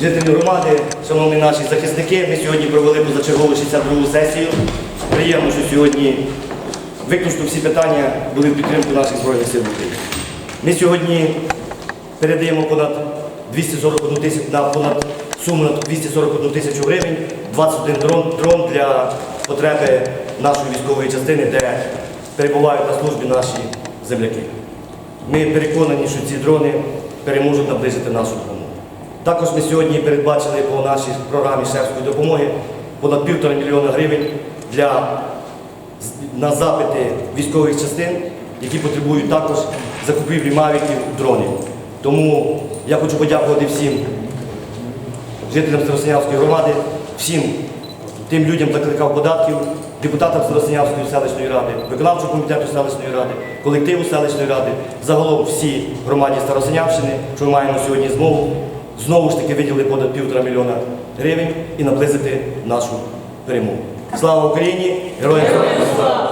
жителі громади, шановні наші захисники, ми сьогодні провели позачергову 62 сесію. Приємно, що сьогодні виключно всі питання були в підтримку наших Збройних сил України. Ми сьогодні передаємо понад 241 тисячу на понад суму на 241 тисячу гривень, 21 дрон, дрон для потреби нашої військової частини, де перебувають на службі наші земляки. Ми переконані, що ці дрони переможуть наблизити нашу допомогу. Також ми сьогодні передбачили по нашій програмі шефської допомоги понад півтора мільйона гривень для на запити військових частин, які потребують також закупівлі мавіків, дронів. Тому я хочу подякувати всім жителям Старосинявської громади, всім тим людям закликав податків, депутатам Старосинявської селищної ради, виконавчого комітету селищної ради, колективу селищної ради, загалом всій громаді Старосинявщини, що ми маємо сьогодні змогу знову ж таки виділили понад півтора мільйона гривень і наблизити нашу перемогу. Слава Україні! Героям слава!